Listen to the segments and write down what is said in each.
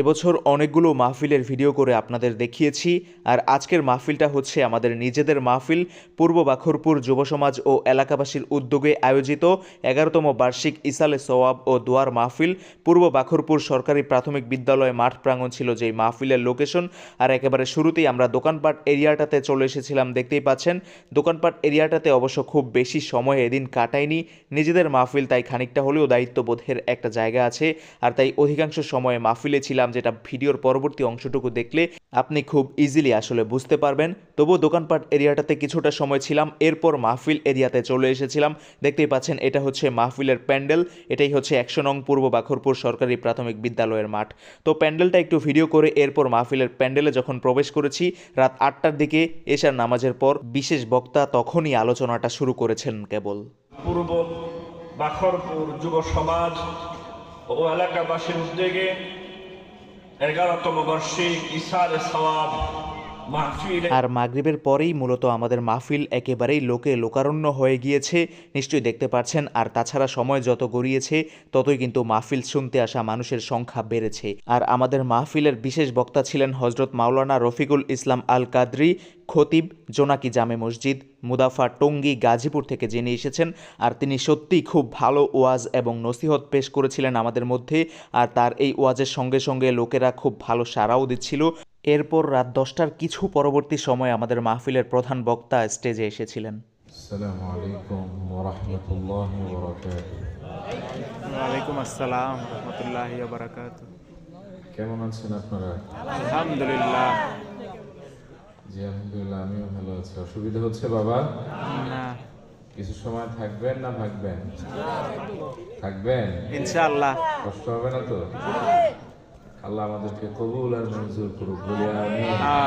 এবছর অনেকগুলো মাহফিলের ভিডিও করে আপনাদের দেখিয়েছি, আর আজকের মাহফিলটা হচ্ছে আমাদের নিজেদের মাহফিল, পূর্ব বাখরপুর যুব সমাজ ও এলাকাবাসীর উদ্যোগে আয়োজিত এগারোতম বার্ষিক ইসালে সওয়াব ও দোয়ার মাহফিল। পূর্ব বাখরপুর সরকারি প্রাথমিক বিদ্যালয় মাঠ প্রাঙ্গণ ছিল যেই মাহফিলের লোকেশন আর একেবারে শুরুতেই আমরা দোকানপাট এরিয়াটাতে চলে এসেছিলাম, দেখতেই পাচ্ছেন। দোকানপাট এরিয়াটাতে অবশ্য খুব বেশি সময় এদিন কাটায়নি, নিজেদের মাহফিল তাই খানিকটা হলেও দায়িত্ববোধের একটা জায়গা আছে, আর তাই অধিকাংশ সময়ে মাহফিলে ছিলাম যেটা ভিডিওর পরবর্তী অংশটুকু দেখলে আপনি খুব ইজিলি আসলে বুঝতে পারবেন। তবু দোকানপাট এরিয়াটাতে কিছুটা সময় ছিলাম, এরপর মাহফিল এরিয়াতে চলে এসেছিলাম। দেখতেই পাচ্ছেন, এটা হচ্ছে মাহফিলের প্যান্ডেল, এটাই হচ্ছে একশো নং পূর্ব বাখরপুর সরকারি প্রাথমিক বিদ্যালয়ের মাঠ। তো প্যান্ডেলটা একটু ভিডিও করে এরপর মাহফিলের প্যান্ডেলে যখন প্রবেশ করেছি, রাত আটটার দিকে এশার নামাজের পর বিশেষ বক্তা তখনই আলোচনাটা শুরু করেছেন কেবল। পূর্ব বাখরপুর যুব সমাজ ও এলাকাবাসীর উদ্যোগে এগারোতম বার্ষিক ইসার সওয়াব। আর মাগরিবের পরেই মূলত আমাদের মাহফিল একেবারেই লোকে লোকারণ্য হয়ে গিয়েছে। নিশ্চয়ই দেখতে পাচ্ছেন, আর তাছাড়া সময় যত গড়িয়েছে, ততই কিন্তু মাহফিল শুনতে আসা মানুষের সংখ্যা বেড়েছে। আর আমাদের মাহফিলের বিশেষ বক্তা ছিলেন হজরত মাওলানা রফিকুল ইসলাম আল কাদরি খতিব জোনাকি জামে মসজিদ, মুদাফা টঙ্গী গাজীপুর থেকে জেনে এসেছেন। আর তিনি সত্যিই খুব ভালো ওয়াজ এবং নসিহত পেশ করেছিলেন আমাদের মধ্যে। আর তার এই ওয়াজের সঙ্গে সঙ্গে লোকেরা খুব ভালো সাড়াও দিচ্ছিল। এরপর রাত দশটার কিছু পরবর্তী সময়ে আমাদের মাহফিলের প্রধান বক্তা স্টেজে এসেছিলেন। আসসালামু আলাইকুম আসসালাম কেমন আছেন আপনারা? আলহামদুলিল্লাহ। জি আলহামদুলিল্লাহ আমিও ভালো আছি। অসুবিধা হচ্ছে বাবা? না। কিছু সময় থাকবেন না থাকবেন থাকবেন? ইনশাআল্লাহ। কষ্ট হবে না তো? আল্লাহ আমাদেরকে কবুল আর মঞ্জুর করুক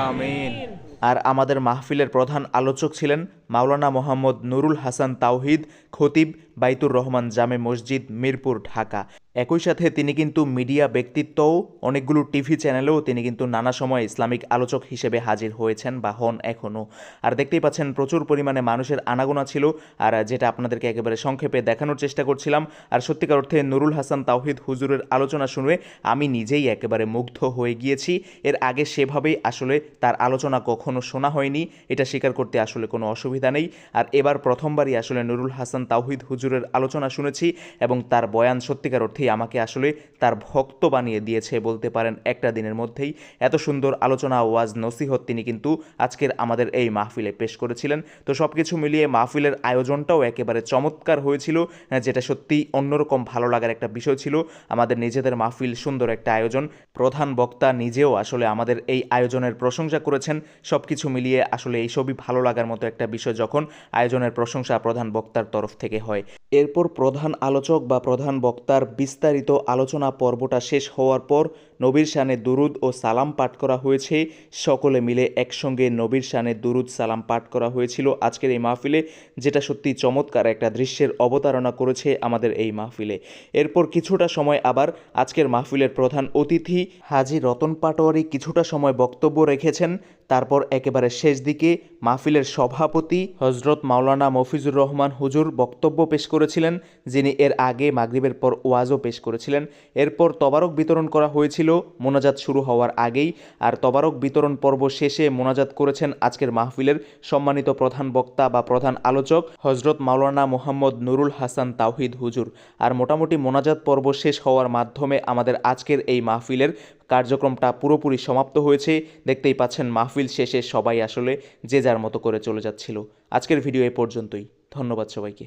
আমিন। আর আমাদের মাহফিলের প্রধান আলোচক ছিলেন মাওলানা মোহাম্মদ নুরুল হাসান তাওহিদ খতিব বাইতুর রহমান জামে মসজিদ মিরপুর ঢাকা। একই সাথে তিনি কিন্তু মিডিয়া ব্যক্তিত্বও অনেকগুলো টিভি চ্যানেলেও তিনি কিন্তু নানা সময় ইসলামিক আলোচক হিসেবে হাজির হয়েছেন বা হন এখনও। আর দেখতেই পাচ্ছেন, প্রচুর পরিমাণে মানুষের আনাগোনা ছিল। আর যেটা আপনাদেরকে একেবারে সংক্ষেপে দেখানোর চেষ্টা করছিলাম, আর সত্যিকার অর্থে নুরুল হাসান তাওহিদ হুজুরের আলোচনা শুনে আমি নিজেই একেবারে মুগ্ধ হয়ে গিয়েছি। এর আগে সেভাবেই আসলে তার আলোচনা কখনো শোনা হয়নি, এটা স্বীকার করতে আসলে কোনো অসুবিধা নেই। আর এবার প্রথমবারই আসলে নুরুল হাসান তাওহিদ হুজুরের আলোচনা শুনেছি এবং তার বয়ান সত্যিকার অর্থেই আমাকে আসলে তার ভক্ত বানিয়ে দিয়েছে বলতে পারেন একটা দিনের মধ্যেই। এত সুন্দর আলোচনা ওয়াজ নসিহত তিনি কিন্তু আজকের আমাদের এই মাহফিলে পেশ করেছিলেন। তো সব কিছু মিলিয়ে মাহফিলের আয়োজনটাও একেবারে চমৎকার হয়েছিল, যেটা সত্যি অন্যরকম ভালো লাগার একটা বিষয় ছিল। আমাদের নিজেদের মাহফিল সুন্দর একটা আয়োজন। প্রধান বক্তা নিজেও আসলে আমাদের এই আয়োজনের প্রশংসা করেছেন। সব কিছু মিলিয়ে আসলে এই সবই ভালো লাগার মতো একটা বিষয় যখন আয়োজনের প্রশংসা প্রধান বক্তার তরফ থেকে হয়। এরপর প্রধান আলোচক বা প্রধান বক্তার বিস্তারিত আলোচনা পর্বটা শেষ হওয়ার পর নবীর শানে দুরুদ ও সালাম পাঠ করা হয়েছে। সকলে মিলে একসঙ্গে নবীর শানে দুরুদ সালাম পাঠ করা হয়েছিল আজকের এই মাহফিলে, যেটা সত্যি চমৎকার একটা দৃশ্যের অবতারণা করেছে আমাদের এই মাহফিলে। এরপর কিছুটা সময় আবার আজকের মাহফিলের প্রধান অতিথি হাজি রতন পাটোয়ারি কিছুটা সময় বক্তব্য রেখেছেন। তারপর একেবারে শেষ দিকে মাহফিলের সভাপতি হজরত মাওলানা মফিজুর রহমান হুজুর বক্তব্য পেশ করেছিলেন, যিনি এর আগে মাগরিবের পর ওয়াজও পেশ করেছিলেন। এরপর তবারক বিতরণ করা হয়েছিল, মোনাজাত শুরু হওয়ার আগেই। আর তবারক বিতরণ পর্ব শেষে মোনাজাত করেছেন আজকের মাহফিলের সম্মানিত প্রধান বক্তা বা প্রধান আলোচক হজরত মাওলানা মোহাম্মদ নুরুল হাসান তাওহিদ হুজুর। আর মোটামুটি মোনাজাত পর্ব শেষ হওয়ার মাধ্যমে আমাদের আজকের এই মাহফিলের কার্যক্রমটা পুরোপুরি সমাপ্ত হয়েছে। দেখতেই পাচ্ছেন মাহফিল শেষে সবাই আসলে যে যার মতো করে চলে যাচ্ছিল। আজকের ভিডিও এ পর্যন্তই। ধন্যবাদ সবাইকে।